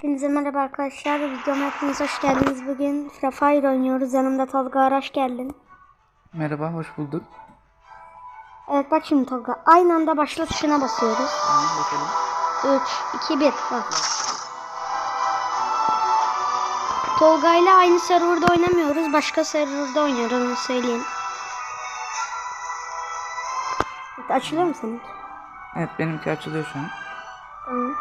Hepinize merhaba arkadaşlar. Videoma hepiniz hoş geldiniz. Bugün Free Fire oynuyoruz. Yanımda Tolga Araş geldin. Merhaba, hoş bulduk. Evet bak şimdi Tolga. Aynı anda başla tuşuna basıyoruz. Tamam, bakalım. 3, 2, 1. Bak. Tolga ile aynı serverda oynamıyoruz. Başka serverda oynuyoruz onu söyleyeyim. Evet, açılıyor mu senin? Evet, benimki açılıyor şu an. Tamam.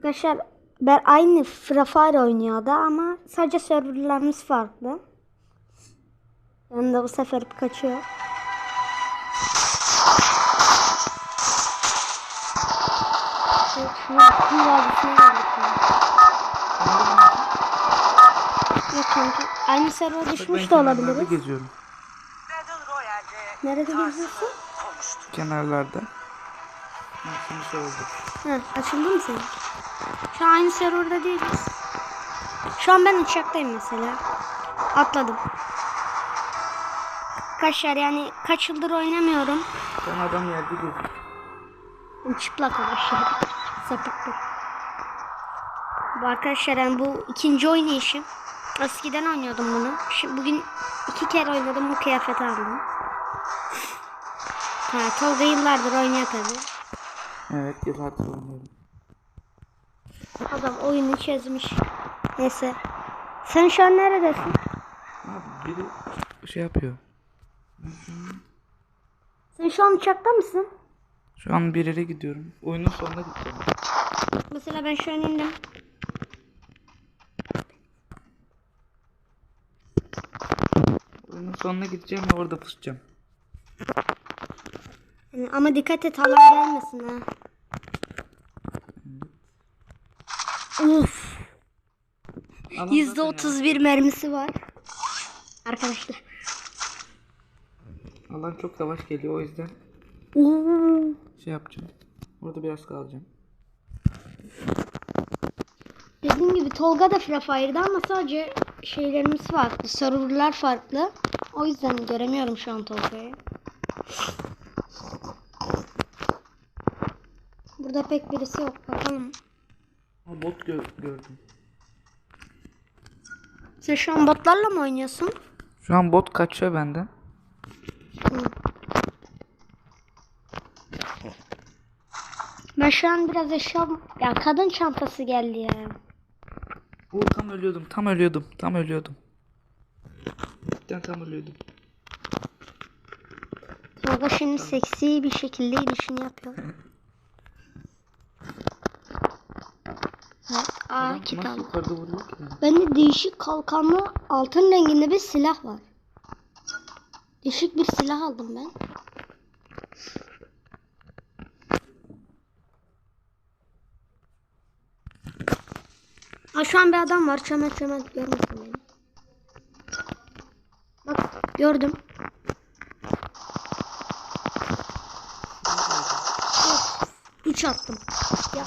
Arkadaşlar ben aynı Free Fire oynuyordu ama sadece serverlarımız farklı. Ben de bu sefer kaçıyor. Yok kanka. Aynı server düşmüş de olabiliriz. geziyorum. Nerede geziyorsun? Kenarlarda. Ha, Şimdi oldu. Ha, açıldı mı senin? Şu an aynı serverda değiliz. Şu an ben uçaktayım mesela. Atladım. Arkadaşlar yani kaç yıldır oynamıyorum. Ben adam yerde geziyor. Çıplak arkadaşlar. Sapıklık. Bu arkadaşlar yani bu ikinci oynayışım. Eskiden oynuyordum bunu. Şimdi bugün iki kere oynadım bu kıyafeti aldım. Ha, Tolga yıllardır oynuyor tabi. Evet, yıllardır oynuyorum. Adam oyunu çözmüş. Neyse. Sen şu an neredesin? Abi biri şey yapıyor. Sen şu an uçakta mısın? Şu an bir yere gidiyorum. Oyunun sonuna gideceğim. Mesela ben şu an indim. Oyunun sonuna gideceğim ve orada pusacağım. Ama dikkat et halar gelmesin ha. Uf. Alan Yüzde otuz bir mermisi var. Arkadaşlar. Alan çok yavaş geliyor o yüzden Oo. şey yapacağım. Orada biraz kalacağım. Dediğim gibi Tolga da Free Fire'da ama sadece şeylerimiz farklı. Serverlar farklı. O yüzden göremiyorum şu an Tolga'yı. Burada pek birisi yok. Bakalım. Ha, bot gö- gördüm. Sen şu an botlarla mı oynuyorsun? Şu an bot kaçıyor benden. Ben şu an biraz eşya... Ya kadın çantası geldi ya. Oo, tam ölüyordum, tam ölüyordum, tam ölüyordum. Cidden tam ölüyordum. Tolga şimdi seksi bir şekilde inişini yapıyor. Aa kit aldım. Bende değişik kalkanlı altın renginde bir silah var. Değişik bir silah aldım ben. Aa, şu an bir adam var. Çömel çömel görmesin beni. Bak gördüm. Üç attım. Ya.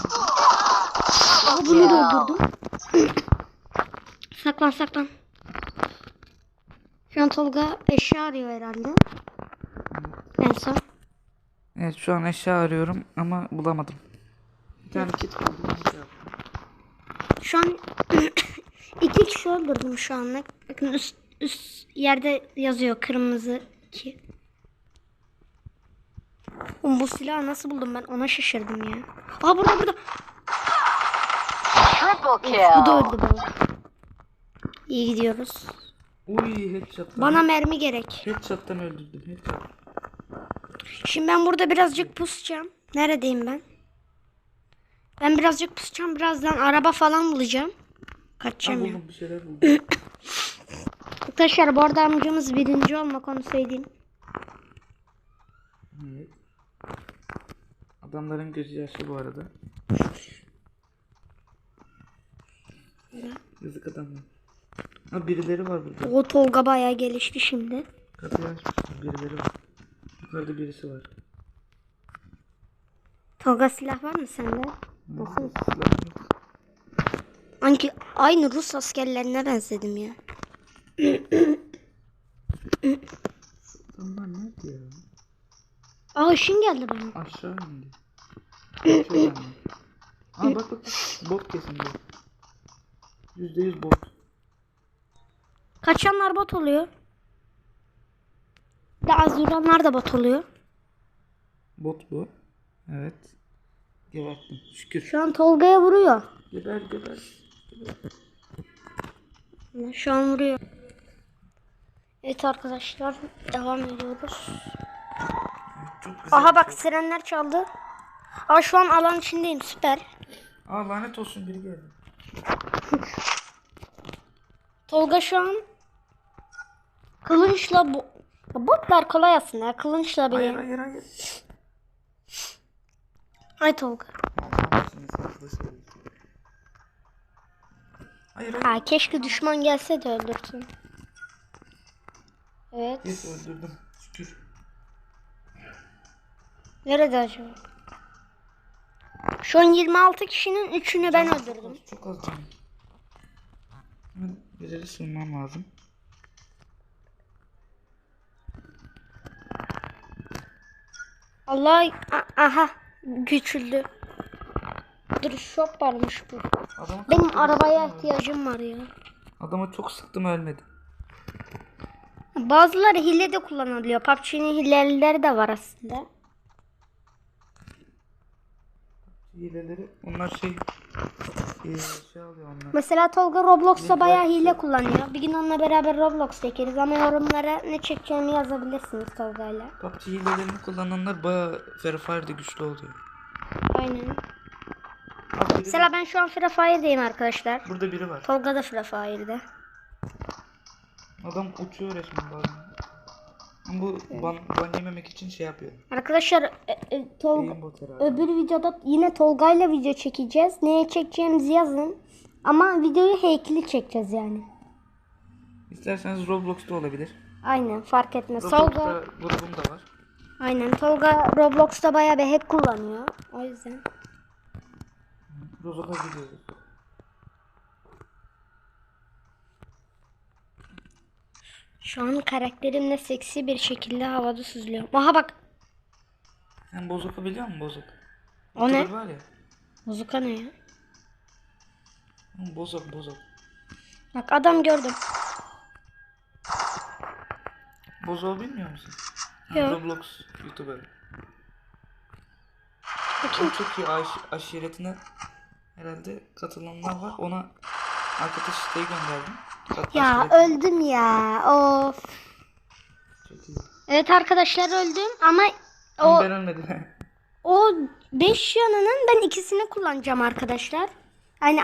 Aa, bunu da öldürdüm. saklan saklan. Şu an Tolga eşya arıyor herhalde. En son. Evet şu an eşya arıyorum ama bulamadım. Bir tane kit kaldı. Şu an iki kişi öldürdüm şu anlık. Bakın üst, üst yerde yazıyor kırmızı 2. Oğlum bu silahı nasıl buldum ben ona şaşırdım ya. Aa burada burada. Triple Bu da öldü bu. İyi gidiyoruz. Uy headshot'tan. Bana mermi gerek. Headshot'tan öldürdüm. Headshot. Şimdi ben burada birazcık pusacağım. Neredeyim ben? Ben birazcık pusacağım. Birazdan araba falan bulacağım. Ben Kaçacağım ya. buldum bir şeyler buldum. Arkadaşlar bu arada amcamız birinci olmak onu söyleyeyim. evet. Adamların gözü yaşlı bu arada. Yazık adamlar. Ha birileri var burada. O Tolga bayağı gelişti şimdi. Kapıyı açmışlar. Birileri var. Yukarıda birisi var. Tolga silah var mı sende? Nasıl? Silah yok. Hangi aynı Rus askerlerine benzedim ya. Adamlar nerede ya? Aa ışın geldi bana. Aşağı indi. Şuradan indi. Aa bak bak. Bot kesin bu. Yüzde yüz bot. Kaçanlar bot oluyor. De az duranlar da bot oluyor. Bot bu. Evet. Geberttim. Şükür. Şu an Tolga'ya vuruyor. Geber geber. Şu an vuruyor. Evet arkadaşlar devam ediyoruz. Çok güzel. Aha bak sirenler çaldı. Aa şu an alan içindeyim süper. Aa lanet olsun biri geldi. Tolga şu an kılınçla bu Ya botlar kolay aslında ya. Kılınçla Hayır bile. hayır hayır. Ay Tolga. Hayır hayır. Ha keşke düşman gelse de öldürsün. Evet. Yes öldürdüm. Şükür. Nerede acaba? Şu an 26 kişinin 3'ünü ben öldürdüm. Çok az canım. Hemen bir yere sığınmam lazım. Allah aha güçüldü. Dur şok varmış bu. Adamı Benim arabaya ihtiyacım var ya. Adamı çok sıktım ölmedi. Bazıları hile de kullanılıyor. PUBG'nin hilelileri de var aslında. Hileleri onlar şey eee, şey alıyor onlar. Mesela Tolga Roblox'ta bayağı hile kullanıyor. Bir gün onunla beraber Roblox çekeriz ama yorumlara ne çekeceğimi yazabilirsiniz Tolga'yla. PUBG hilelerini kullananlar bayağı Free Fire'de güçlü oluyor. Aynen. Bak Mesela ben şu an Free Fire'deyim arkadaşlar. Burada biri var. Tolga da Free Fire'de. Adam uçuyor resmen bazen. Bu ban, ban yememek için şey yapıyor. Arkadaşlar e, e, Tolga, öbür videoda yine Tolga'yla video çekeceğiz. Neye çekeceğimizi yazın. Ama videoyu heykeli çekeceğiz yani. İsterseniz Roblox'ta olabilir. Aynen fark etmez. Tolga, Roblox'ta grubum da var. aynen Tolga Roblox'ta bayağı bir hack kullanıyor. O yüzden. Rozok'a gidiyoruz. Şu an karakterimle seksi bir şekilde havada süzülüyorum. Aha bak. Sen Bozok'u biliyor musun Bozok? O ne? Var ya. Muzuka ne ya? Hı, Bozok Bozok. Bak adam gördüm. Bozok'u bilmiyor musun? Yok. Roblox YouTuber. Bakayım. O çok iyi aş aşiretine herhalde katılanlar var. Ona arkadaş isteği gönderdim. Ya öldüm ya. Of. Çok iyi. Evet arkadaşlar öldüm ama Ama o ben ölmedim. o 5 yanının ben ikisini kullanacağım arkadaşlar. Yani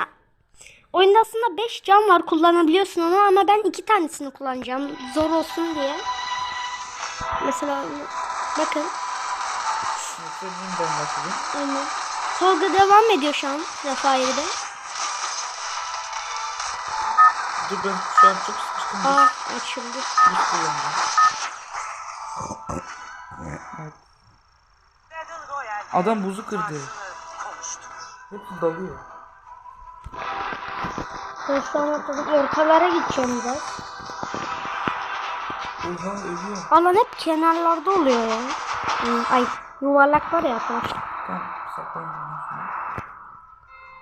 oyunda aslında 5 can var kullanabiliyorsun onu ama ben iki tanesini kullanacağım zor olsun diye. Mesela bakın. Yoksa yeniden başladım. Aynen. Tolga devam ediyor şu an Rafael'de. Dur ben şu an çok sıkıştım. Aa açıldı. Battle Royale'de Adam buzu kırdı. Hepsi dalıyor. Ben şu an atladım. Ortalara gideceğim biraz. Oha ölüyor. Alan hep kenarlarda oluyor ya. Ay yuvarlak var ya arkadaşlar. Tamam saklandım ben şuna.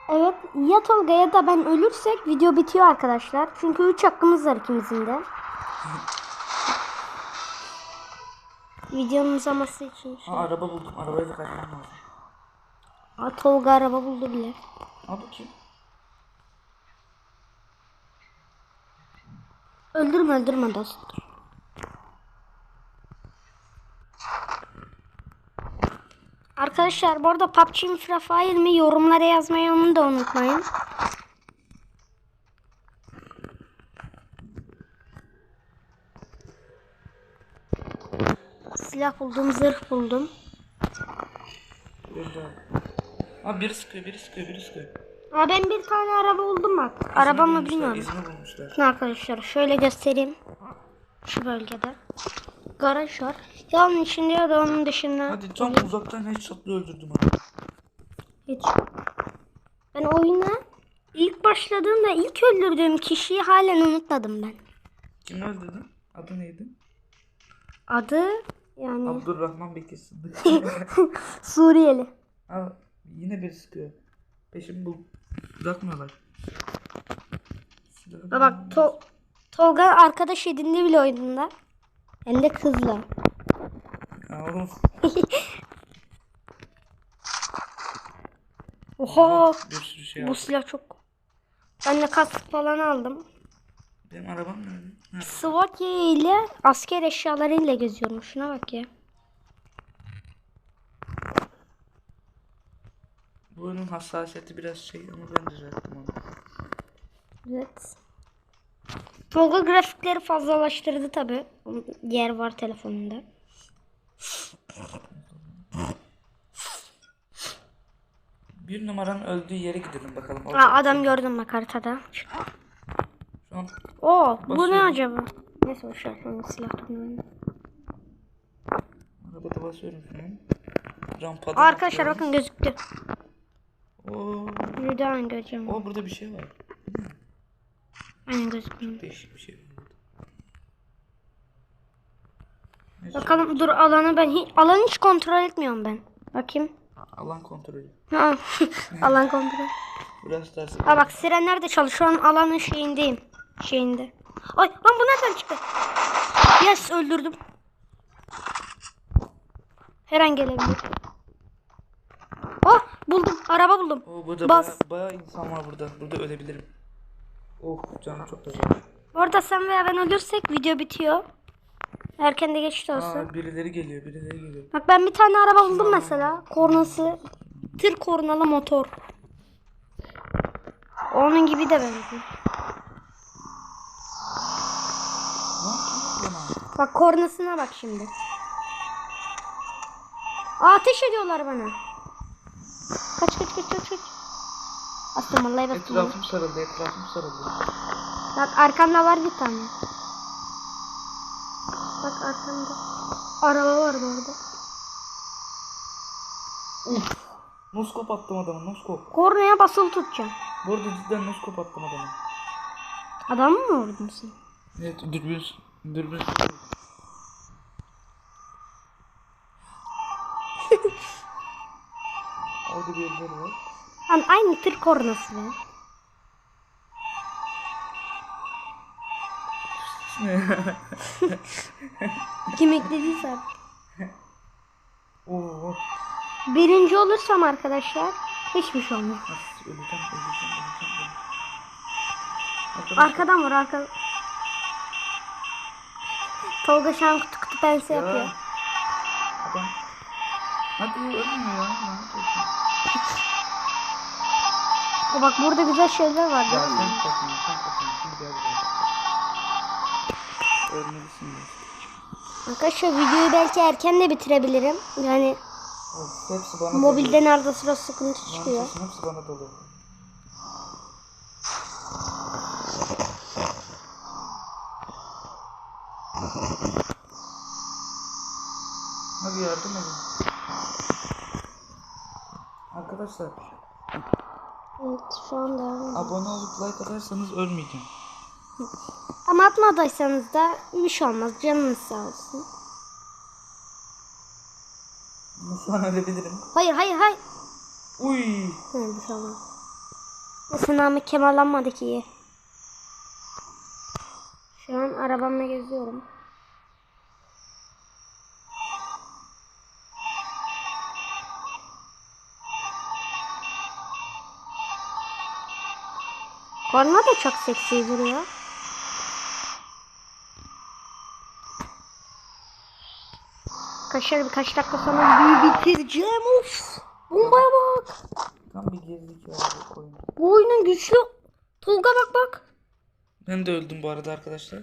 Evet ya Tolga ya da ben ölürsek video bitiyor arkadaşlar. Çünkü 3 hakkımız var ikimizin de. Videonun uzaması için. Ha araba buldum. Arabayla kaçmam lazım. Aa, Tolga araba buldu bile. Al bakayım. Öldürme öldürme dostum. Arkadaşlar bu arada PUBG mi Free mi yorumlara yazmayı onu da unutmayın. Silah buldum, zırh buldum. Öldü abi. Biri sıkıyor, biri sıkıyor, biri sıkıyor. Aa, ben bir tane araba buldum bak. Araba mı bulmuşlar, bilmiyorum. İzini bulmuşlar. Arkadaşlar şöyle göstereyim. Şu bölgede. Garaj var. Yalnız içinde ya da onun dışında. Hadi tam uzaktan headshot'la öldürdüm abi. Hiç. Ben oyuna ilk başladığımda ilk öldürdüğüm kişiyi halen unutmadım ben. Kim öldürdün? Adı neydi? Adı yani Abdurrahman Bekir Sıddık. Suriyeli. Al yine biri sıkıyor. Peşimi bul bırakmıyorlar. Bak to Tolga arkadaş edindi bile oyununda. Hem de kızla. Oha. Bir sürü şey Bu aldım. silah çok. Ben de kask falan aldım. Benim arabam nerede? Ha. SWAT ile asker eşyalarıyla geziyorum. Şuna bak ya. Bu oyunun hassasiyeti biraz şey ama ben düzelttim onu. Evet. Tolga grafikleri fazlalaştırdı tabi. Yer var telefonunda. Bir numaranın öldüğü yere gidelim bakalım. Orada Aa, adam gördüm bak haritada. Şu an Oo bu ne acaba? Neyse boşver. Şimdi silah tutmuyorum. arabada basıyorum şu an. Rampadan Arkadaşlar bakın gözüktü. Oo, Yürüden göreceğim. oo burada bir şey var. Aynen gözükmüyor. Değişik bir şey var burada. Ne Bakalım dur alanı ben hiç alanı hiç kontrol etmiyorum ben. Bakayım. Alan kontrolü. Ha, alan kontrol. Burası dersi. Ha bak sirenler de çalışıyor. Şu an alanın şeyindeyim. Şeyinde. Ay lan bu nereden çıktı? Yes öldürdüm. Her an gelebilir. Oh buldum. Araba buldum. Oo, burada Bas. bayağı, bayağı insan var burada. Burada ölebilirim. Oh canım çok acıyor. Orada sen veya ben ölürsek video bitiyor. Erken de geçti olsun. Aa birileri geliyor, birileri geliyor. Bak ben bir tane araba buldum mesela. Kornası. Tır kornalı motor. Onun gibi de benziyor. Bak kornasına bak şimdi. Ateş ediyorlar bana. Kaç kaç kaç kaç kaç. Bastım vallahi bastım. Etrafım sarıldı, etrafım sarıldı. Bak arkamda var bir tane. Bak arkamda. Araba var bu arada. Uf. Noskop attım adamı, noskop. Kornaya basılı tutacağım. Bu arada cidden noskop attım adamı. Adam mı vurdun sen? Evet, dürbün, dürbün. Aynı tır kornası be. Kim eklediyse artık. Oo. Birinci olursam arkadaşlar hiçbir şey olmaz. Nasıl öleceğim, öleceğim, öleceğim, öleceğim. Arkadan var arka. Tolga şu an kutu kutu pense ya. yapıyor. Adam. Hadi ölmüyor ya. Lanet olsun. O bak burada güzel şeyler var Ya sen kaçın, sen kaçın. Şimdi gel buraya. Ölmelisin. Arkadaşlar videoyu belki erken de bitirebilirim. Yani Of, hepsi bana mobilden arada sıra sıkıntı çıkıyor. Lanet olsun, hepsi bana doluyor. Hadi yardım edin. Arkadaşlar Evet şu anda. abone olup like atarsanız ölmeyeceğim. Ama atmadıysanız da bir şey olmaz. Canınız sağ olsun. Nasıl ölebilirim? Hayır hayır hayır. Uy. Hayır bir şey olmaz. Kemallanmadı ki iyi. Şu an arabamla geziyorum. Korna da çok seksi duruyor. Kaşar birkaç dakika sonra büyü bitireceğim. Of. Bombaya bak. Tam bir gezdik ya bu oyun. Bu oyunun güçlü. Tolga bak bak. Ben de öldüm bu arada arkadaşlar.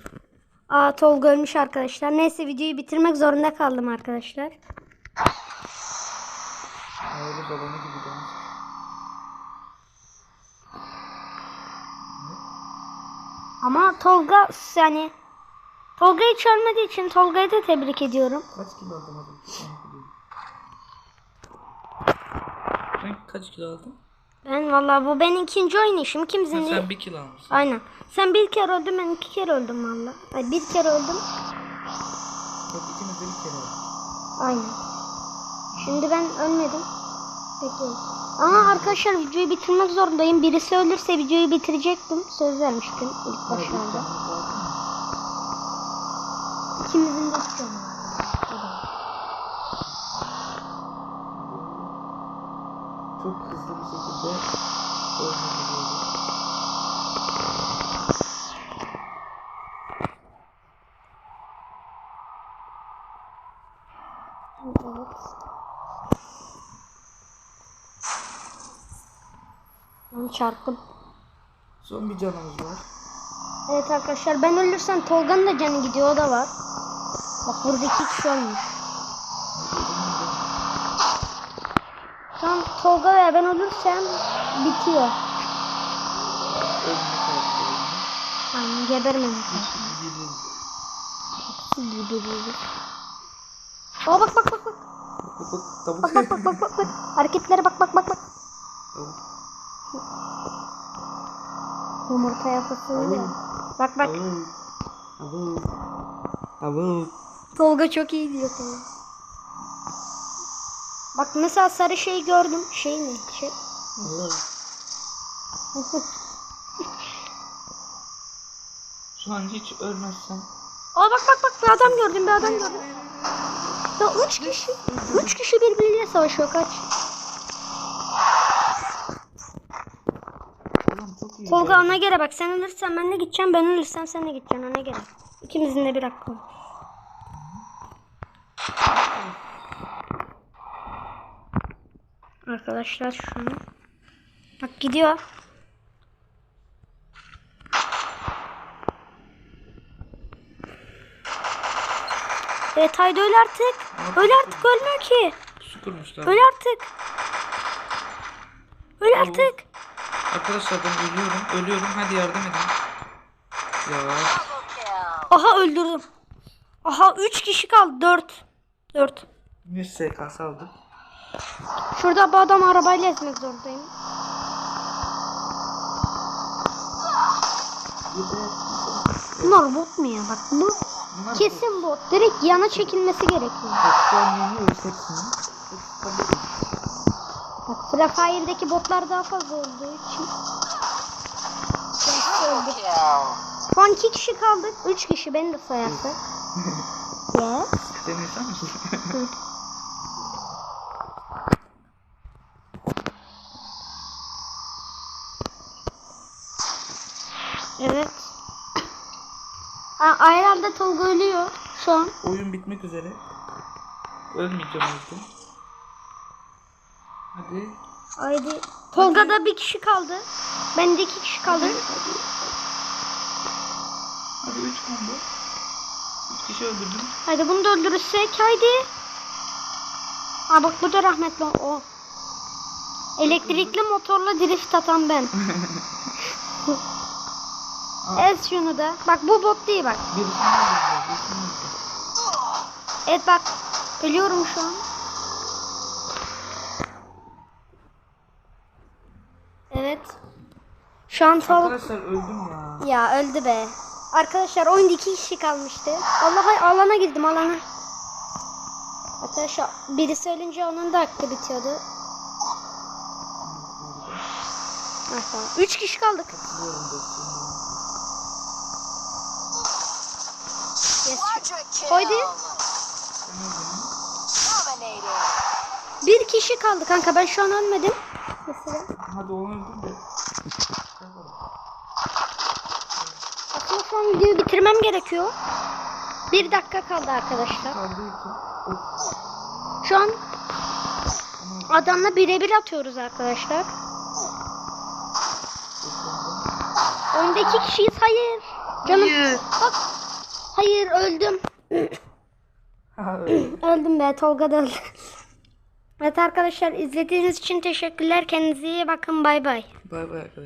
Aa Tolga ölmüş arkadaşlar. Neyse videoyu bitirmek zorunda kaldım arkadaşlar. Öyle balonu gibi dönmüş. Ama Tolga yani Tolga hiç ölmediği için Tolga'yı da tebrik ediyorum. Kaç kilo? Onu biliyorum. Sen kaç kilo aldın? Ben vallahi bu benim ikinci oynayışım. Ha, Kimsenin sen bir kilo almışsın. Aynen. Sen bir kere öldün ben iki kere öldüm valla. Ay, bir kere öldüm. Yok ikimiz de bir kere. Aynen. Şimdi ben ölmedim. Bekliyorum. Ama arkadaşlar videoyu bitirmek zorundayım. Birisi ölürse videoyu bitirecektim. Söz vermiştim ilk başlarda. İkimizin de canı. Çok hızlı bir şekilde oyuna giriyoruz. Evet. Ben çarptım. Son bir canımız var. Evet arkadaşlar ben ölürsem Tolga'nın da canı gidiyor o da var. Bak burada iki kişi. Şu an Tolga veya ben ölürsem bitiyor. Yani gebermem. Gideriz. Gibi Aa bak bak bak bak. Bak. Bak bak bak bak bak bak. Hareketlere bak bak bak bak. Yumurta yapısı ya. Bak bak. Tavuk. Tavuk. Tolga çok iyi diyor Tolga. Bak mesela sarı şey gördüm. Şey mi? Şey. Şu an hiç ölmezsem Aa bak bak bak bir adam gördüm bir adam gördüm. Ya üç kişi. Üç kişi birbiriyle savaşıyor kaç. Ulan çok iyi. Tolga ona göre bak sen ölürsen ben de gideceğim ben ölürsem sen de gideceksin ona göre. İkimizin de bir hakkı var. Arkadaşlar şu an. Bak gidiyor. Evet haydi öl artık. Öl artık ölmüyor ki. Öl artık. Öl artık. Arkadaşlar ben ölüyorum. Ölüyorum. Hadi yardım edin. Ya. Aha öldürdüm. Aha 3 kişi kaldı. 4. 4. 100 SK aldık. Şurada bu adamı arabayla ezmek zorundayım. Bunlar bot mu ya? Bak bu Bunlar kesin bot. Direkt yana çekilmesi gerekiyor. Yeniyoruz hepsini. Hepsi Free Fire'daki botlar daha fazla olduğu için. An 2 kişi kaldık. 3 kişi beni de sayarsak. yes. Sen insan mısın? Evet. Aa, herhalde Tolga ölüyor şu an. Oyun bitmek üzere. Ölmeyeceğim yüzden. Hadi. Haydi. Tolga'da bir kişi kaldı. Bende iki kişi kaldı. Hadi 3 combo. 3 kişi öldürdüm. Haydi bunu da öldürürsek haydi. Aa bak bu da rahmetli o. Elektrikli motorla drift atan ben. Ez şunu da. Bak bu bot değil bak. Birisini öldürdüm. Birisini öldürdüm. Evet bak. Ölüyorum şu an. Evet. Şu an tavuk. Arkadaşlar öldüm ya. Ya öldü be. Arkadaşlar oyunda iki kişi kalmıştı. Allah alana girdim alana. Arkadaşlar birisi ölünce onun da hakkı bitiyordu. Tamam. Üç kişi kaldık. Yes. Dominating. Bir kişi kaldı kanka ben şu an ölmedim. Mesela. Hadi onu öldür de. An videoyu bitirmem gerekiyor. Bir dakika kaldı arkadaşlar. Şu an adamla birebir atıyoruz arkadaşlar. Önde iki kişiyiz. Hayır. Canım. Bak. Hayır öldüm. Ha, öldüm. Öldüm be. Tolga da öldü. Evet arkadaşlar izlediğiniz için teşekkürler. Kendinize iyi bakın. Bay bay. Bay bay arkadaşlar.